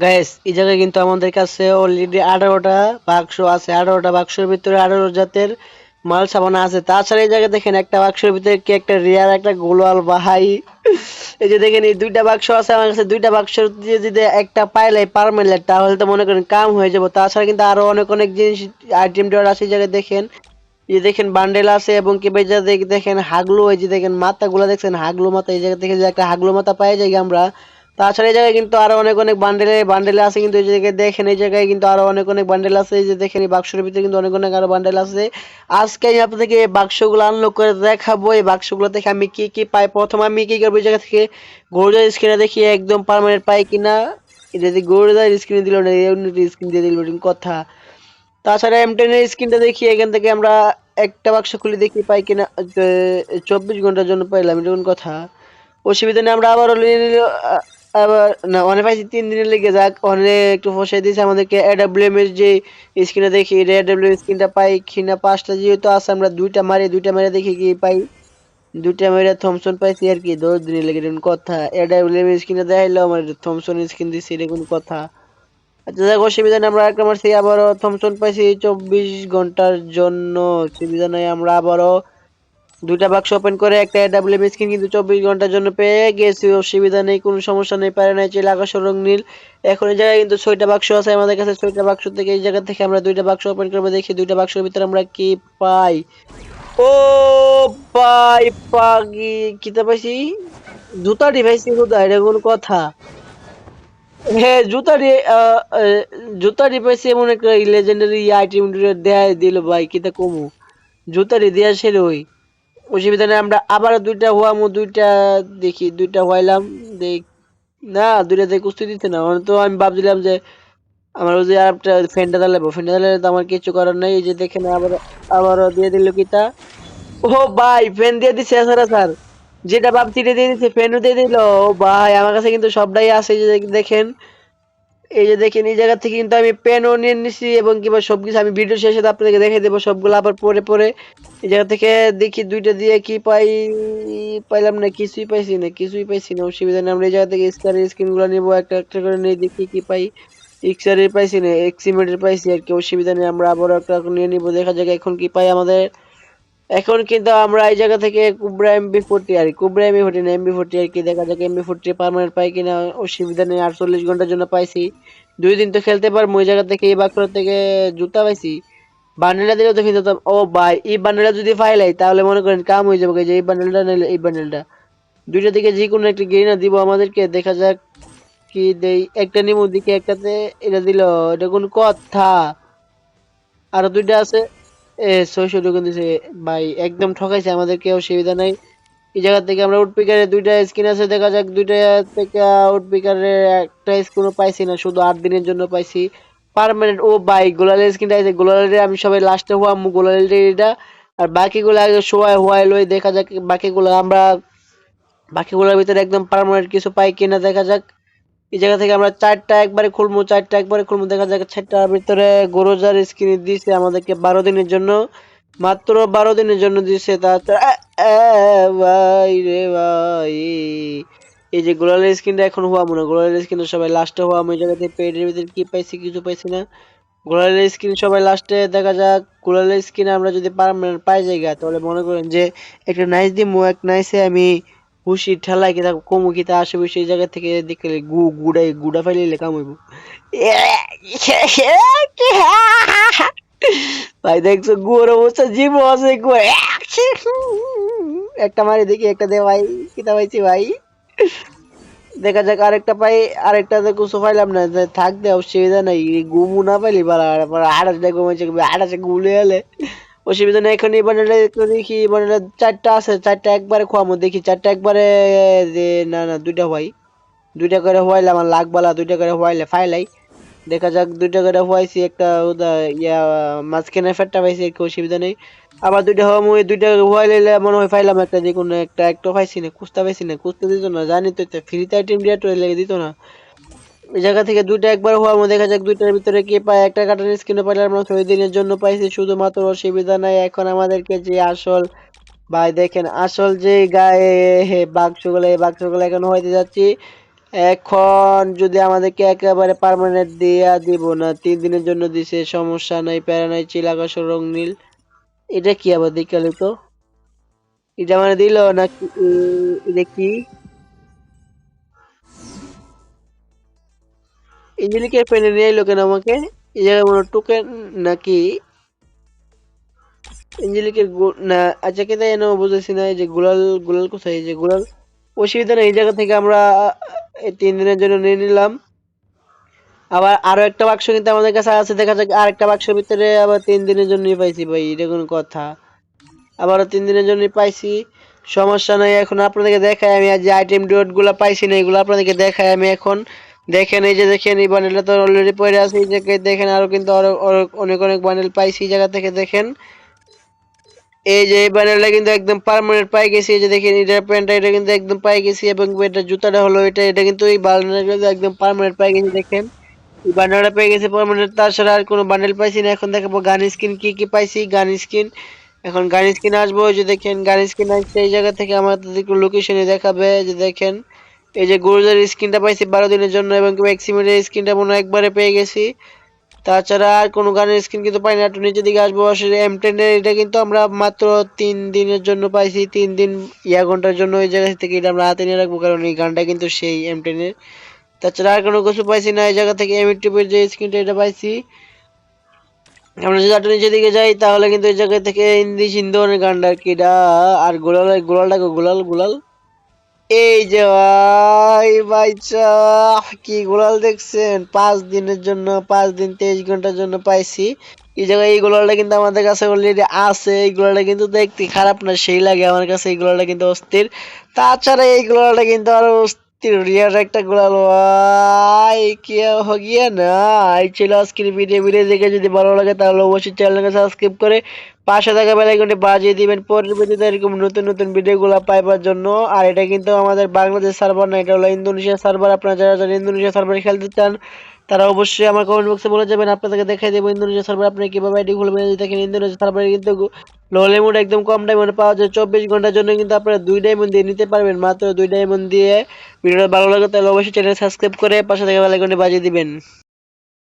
Guys এই জায়গায় কিন্তু আমাদের কাছে অলরেডি আঠারোটা বাক্স আছে। আঠারোটা বাক্সের ভিতরে আঠারো জাতের মাল সাবানা আছে। তাছাড়া এই জায়গায় দেখেন একটা বাক্সের ভিতরে কি একটা রিয়ার একটা গোলাল বাহাই। এই যে দেখেন, এই দুইটা বাক্স আছে আমার কাছে। দুইটা বাক্স দিয়ে যদি একটা পাইলাই পারমানেন্ট তাহলে তো মনে করেন কাম হয়ে যাব। তাছাড়া কিন্তু আরও অনেক অনেক জিনিস আইটেম দেওয়ার আছে এই জায়গায় দেখেন। এই দেখেন বান্ডেল আছে এবং কি দেখ- দেখেন হাগলু, এই যে দেখেন মাথাগুলো দেখছেন, হাগলু মাথা। এই জায়গা থেকে যে একটা হাগলু মাথা পাই যাই আমরা। তাছাড়া এই জায়গায় কিন্তু আরও অনেক অনেক বান্ডেলে বান্ডেলে আছে কিন্তু এই জায়গায় দেখেন, এই জায়গায় কিন্তু আরও অনেক অনেক বান্ডেল আছে। এই যে দেখেন, এই বাক্সের ভিতরে কিন্তু অনেক অনেক আরও বান্ডেল আছে। আজকে আমি আপনাদেরকে এই বাক্সগুলো আনলক করে দেখাবো। এই বাক্সগুলো থেকে আমি কি কি পাই? প্রথম আমি কি করব? এই জায়গা থেকে গরুজার স্ক্রিনে দেখি একদম পার্মানেন্ট পাই কিনা। যদি গরুজার স্ক্রিনে দিল না স্ক্রিন দিয়ে দিল কথা। তাছাড়া এম টেনের স্ক্রিনটা দেখি, এখান থেকে আমরা একটা বাক্স খুলে দেখি পাই কিনা। চব্বিশ ঘণ্টার জন্য পাইলাম, এরকম কথা। অসুবিধা নেই আমরা আবারও অনেক পাইছি তিন দিনের লেগে যাক, অনেক একটু ফসাই দিয়েছে আমাদেরকে এডাব্লিউএম এর যে স্ক্রিনে দেখি এডাব্লিউএম স্ক্রিনটা পাই কিনা, পাঁচটা যেহেতু আছে, আমরা দুইটা মারি, দুইটা দেখি কি পাই। দুইটা থমসন পাইছি আর কি লেগে কথা। এডাব্লিউএম স্ক্রিনে দেখাইলো, আমার থমসন স্ক্রিন দিচ্ছে এরকম কথা। আচ্ছা দেখ অসুবিধা নেই, আমরা মারছি, আবারও থমসন পাইছি, চব্বিশ ঘণ্টার জন্য। অসুবিধা নেই, আমরা আবারও দুইটা বাক্স ওপেন করে একটা ডাব্লিউ স্ক্রিন কিন্তু চব্বিশ ঘণ্টার জন্য পেয়ে গেছি। অসুবিধা নেই কোনো সমস্যা নেই পারে নাই চেলে আকাশ রং নীল। এখন এই জায়গায় কিন্তু ছয়টা বাক্স আছে আমাদের কাছে ছয়টা বাক্স থেকে এই জায়গা থেকে আমরা দুইটা বাক্স ওপেন করব দেখি দুইটা বাক্সের ভিতরে আমরা কি পাই। ও পাই পাগি কিতা পাইছি? জুতা ডিভাইসি জুতা এটা কোনো কথা। হ্যাঁ আহ, জুতারি পাইছি এমন একটা লেজেন্ডারি আইটেম দেয় দিল ভাই কিতা কমু? জুতারি দেয়া ছিল ওই। অসুবিধা নেই, আমরা আবার দুইটা হওয়ামো দুইটা দেখি, দুইটা হইলাম দেখ, না, দুইটা দেখে কুস্তি দিতে না মানে তো আমি ভাবছিলাম যে আমার ওই যে আরেকটা ফ্যানটা দাঁড়াবো ফ্যানটা দাঁড়ালে তো আমার কিছু করার নাই, এই যে দেখে না আবার আবারও দিয়ে দিল কিতা। ও ভাই, ফ্যান দিয়ে দিছে, স্যার স্যার। যেটা ভাবছি দিয়ে দিছে, ফ্যানও দিয়ে দিল। ও ভাই, আমার কাছে কিন্তু সবটাই আছে যে দেখেন। এই যে দেখেন, এই জায়গা থেকে কিন্তু আমি পেনও নিয়ে নিছি এবং কিংবা সবকিছু আমি ভিডিও শেষে আপনাদেরকে দেখে দেবো সবগুলো। আবার পরে পরে এই জায়গা থেকে দেখি দুইটা দিয়ে কি পাই, পাইলাম না, কিছুই পাইছি না, কিছুই পাইছি না, অসুবিধা নেই। আমরা এই জায়গা থেকে স্কারের স্ক্রিনগুলো নিবো, একটা একটা করে নিয়ে দেখি কি পাই। এক্সারের পাইছি না এক্সিমেন্টের পাইছি আর কি, অসুবিধা নেই। আমরা আবার একটা নিয়ে নিবো, দেখা যাক এখন কি পাই আমাদের। এখন কিন্তু আমরা এই জায়গা থেকে কুবরা এমবি ফোরটি আর কুবরা এমবি ফোরটি না এমবি ফোরটি আর কি দেখা যাক এমবি ফোরটি পার্মানেন্ট পাই কিনা, অসুবিধা নেই। আটচল্লিশ ঘণ্টার জন্য পাইছি। দুই দিন তো খেলতে পারব, ওই জায়গা থেকে এই বাক্সর থেকে জুতা পাইছি। বান্ডেলটা দিলেও তো কিনতে ও ভাই, এই বান্ডেলটা যদি ফাইলাই তাহলে মনে করেন কাম হয়ে যাবে। যে এই বান্ডেলটা নিলে এই বান্ডেলটা। দুইটা থেকে যে কোনো একটা গেরিনা দিব আমাদেরকে, দেখা যাক কি দেই। একটা নিমু দিকে একটাতে এটা দিল, এটা কোন কথা। আরও দুইটা আছে। ছয়শো টোকেন দিছে। ভাই, একদম ঠকাইছে, আমাদেরকে অসুবিধা নাই। এই জায়গা থেকে আমরা উডপিকারের দুইটা স্কিন আছে, দেখা যাক দুইটা থেকে উডপিকারের একটা স্কিনও পাইছি না, শুধু আট দিনের জন্য পাইছি। পার্মানেন্ট ও ভাই, গোলালের স্কিনটা আছে, গোলালের আমি সবাই লাস্টে হওয়া গোলালের আর বাকিগুলো আগে শোয়াই হওয়াই লই, দেখা যাক বাকিগুলো আমরা বাকিগুলোর ভিতরে একদম পারমানেন্ট কিছু পাই কিনা, দেখা যাক। এই জায়গা থেকে আমরা চারটা একবারে খুলবো চারটা একবারে খুলবো। দেখা যাক চারটার ভিতরে গরুজার স্ক্রিন দিয়েছে আমাদেরকে বারো দিনের জন্য। মাত্র বারো দিনের জন্য দিয়েছে আ, ভাই রে ভাই। এই যে গোলালের স্ক্রিনটা এখন হওয়া মনে গোলালের স্ক্রিনটা সবাই লাস্টে হওয়া এই জায়গাতে পেটের ভিতরে কি পাইছি কিছু পাইছি না। গোলালের স্ক্রিন সবাই লাস্টে দেখা যাক। গোলালের স্ক্রিন আমরা যদি পার্মানেন্ট পাই জায়গা তাহলে মনে করেন যে একটা নাইস দিমু এক নাইসে আমি হুশি ঠেলাই কিতা কমু কিতা আসবে সেই জায়গা থেকে দেখলে গু গুড়াই গুড়া ফাইলে কাম হইব। ভাই, দেখছ গুয়ার অবস্থা? জীব আছে একটা মারি দেখি, একটা দে ভাই। কিতা পাইছি ভাই? দেখা যাক আরেকটা পাই, আরেকটা তো কিছু পাইলাম না থাক দে অসুবিধা নাই। গুমু না পাইলি বাড়া আড়াস দেখব আড়াসে গুলে এলে। অসুবিধা নেই, এখন এই দেখি চারটা আছে, চারটা একবারে খোয়ামো, দেখি চারটা একবারে না না, দুইটা দুইটা করে আমার লাগবালা দুইটা করে ফাইলাই। দেখা যাক, দুইটা করে হওয়াইছি, একটা ইয়া, মাঝখানে ফেটটা পাইছি, একটু অসুবিধা নেই। আবার দুইটা হওয়া মুই দুইটা হওয়াইলে মনে হয় ফাইলাম একটা, যে কোনো একটা একটা পাইছি না কুস্তা পাইছি না কুস্তা দিত না, জানি তো ফ্রিতে আইটেম লেগে দিত না। জায়গা থেকে দুইটা একবার হওয়ার মধ্যে দেখা যাক, দুইটার ভিতরে কি পায়। একটা কাটার স্ক্রিনে পাইলে আমরা ছয় দিনের জন্য পাইছি, শুধুমাত্র অসুবিধা নাই। এখন আমাদেরকে যে আসল, ভাই দেখেন, আসল যে গায়ে বাক্সগুলো, এই বাক্সগুলো এখন হইতে যাচ্ছি। এখন যদি আমাদেরকে একেবারে পার্মানেন্ট দিয়া দিব না, তিন দিনের জন্য দিছে, সমস্যা নাই, প্যারা নাই, চিল আকাশ রং নীল। এটা কি আবার দেখালে তো? এটা মানে দিল এ- এটা কি? ইঞ্জিলিকের পেনে নিয়ে এলো কেন আমাকে? এই জায়গায় মনে টোকেন নাকি? ইঞ্জিলিকের না আচ্ছা কেন এনে বুঝেছি না যে গুলাল গুলাল কোথায়? যে গুলাল, অসুবিধা নেই, এই জায়গা থেকে আমরা এই তিন দিনের জন্য নিয়ে নিলাম। আবার আরও একটা বাক্স কিন্তু আমাদের কাছে আছে, দেখা যাক আরেকটা বাক্সের ভিতরে আবার তিন দিনের জন্যই পাইছি ভাই, এটা কোনো কথা। আবারও তিন দিনের জন্যই পাইছি, সমস্যা নাই, এখন আপনাদেরকে দেখাই, আমি আজ যে আইটেম ডটগুলা পাইছি না, এগুলো আপনাদেরকে দেখাই আমি এখন। দেখেন, এই যে দেখেন, এই বান্ডেলটা তো অলরেডি পড়ে আছে, এই জায়গায় দেখেন, আরও কিন্তু আরও অনেক অনেক বান্ডেল পাইছি এই জায়গা থেকে, দেখেন। এই যে এই বান্ডেলটা কিন্তু একদম পার্মানেন্ট পাই গেছি, এই যে দেখেন, এটা প্যান্টটা এটা কিন্তু একদম পাই গেছি, এবং এটা জুতাটা হলো এটা এটা কিন্তু এই বান্ডেলটা একদম পার্মানেন্ট পাই গেছি, দেখেন। এই বান্ডেলটা পেয়ে গেছে পার্মানেন্ট তাছাড়া আর কোনো বান্ডেল পাইছি না, এখন দেখাবো গান স্কিন কি কি পাইছি, গান স্কিন। এখন গান স্কিন আসব যে দেখেন, গান স্কিন আসছে, এই জায়গা থেকে আমাদের লোকেশনে দেখাবে যে দেখেন। এই যে গুরুজার স্কিনটা পাইছি বারো দিনের জন্য এবং ম্যাক্সিমেটের স্কিনটা মনে একবারে পেয়ে গেছি। তাছাড়া আর কোনো গানের স্কিন কিন্তু পাই না। একটু নিচের দিকে আসব। আসলে এম টেনের এটা কিন্তু আমরা মাত্র তিন দিনের জন্য পাইছি। তিন দিন, ইয়া ঘণ্টার জন্য ওই জায়গা থেকে এটা আমরা হাতে নিয়ে রাখব। কারণ এই গানটা কিন্তু সেই এম টেনের তাছাড়া আর কোনো কিছু পাইছি না। এই জায়গা থেকে এম টিপের যে স্ক্রিনটা এটা পাইছি। আমরা যদি একটু নিচের দিকে যাই, তাহলে কিন্তু এই জায়গা থেকে হিন্দি সিন্ধনের গানটা কি। এটা আর গোলাল গোলালটা? গোলাল গোলাল। এই যে ভাই বাইচা কি গোলাল দেখছেন? পাঁচ দিনের জন্য, পাঁচ দিন তেইশ ঘণ্টার জন্য পাইছি। এই জায়গায় এই গোলালটা কিন্তু আমাদের কাছে অলরেডি আছে। এই গোলালটা কিন্তু দেখতে খারাপ না, সেই লাগে আমার কাছে এই গোলালটা কিন্তু অস্থির। তাছাড়া এই গোলালটা কিন্তু আরও তিরিয়া একটা গুলাল, ভাই, কি হো গিয়া না এই ছিল আজকের ভিডিও ভিডিও দেখে যদি ভালো লাগে তাহলে অবশ্যই চ্যানেলকে সাবস্ক্রাইব করে পাশে থাকা বেলাইকনটি বাজিয়ে দিবেন। পরবর্তীতে এরকম নতুন নতুন ভিডিওগুলো পাইবার জন্য। আর এটা কিন্তু আমাদের বাংলাদেশ সার্ভার না, এটা হলো ইন্দোনেশিয়া সার্ভার আপনারা যারা যারা ইন্দোনেশিয়া সার্ভারে খেলতে চান তারা অবশ্যই আমার কমেন্ট বক্সে বলে যাবেন, আপনাদেরকে দেখাই দেবো ইন্দোনেশিয়া সার্ভার আপনি কীভাবে আইডি খুলবেন যদি দেখেন, ইন্দোনেশিয়া সার্ভারে কিন্তু লোলে মোড একদম কম ডায়মন্ডে পাওয়া যায়। চব্বিশ ঘণ্টার জন্য কিন্তু আপনারা দুই ডায়মন্ড দিয়ে নিতে পারবেন, মাত্র দুই ডায়মন্ড দিয়ে। ভিডিওটা ভালো লাগে তাহলে অবশ্যই চ্যানেল সাবস্ক্রাইব করে পাশে থেকে বেলাইকনটি বাজিয়ে দিবেন।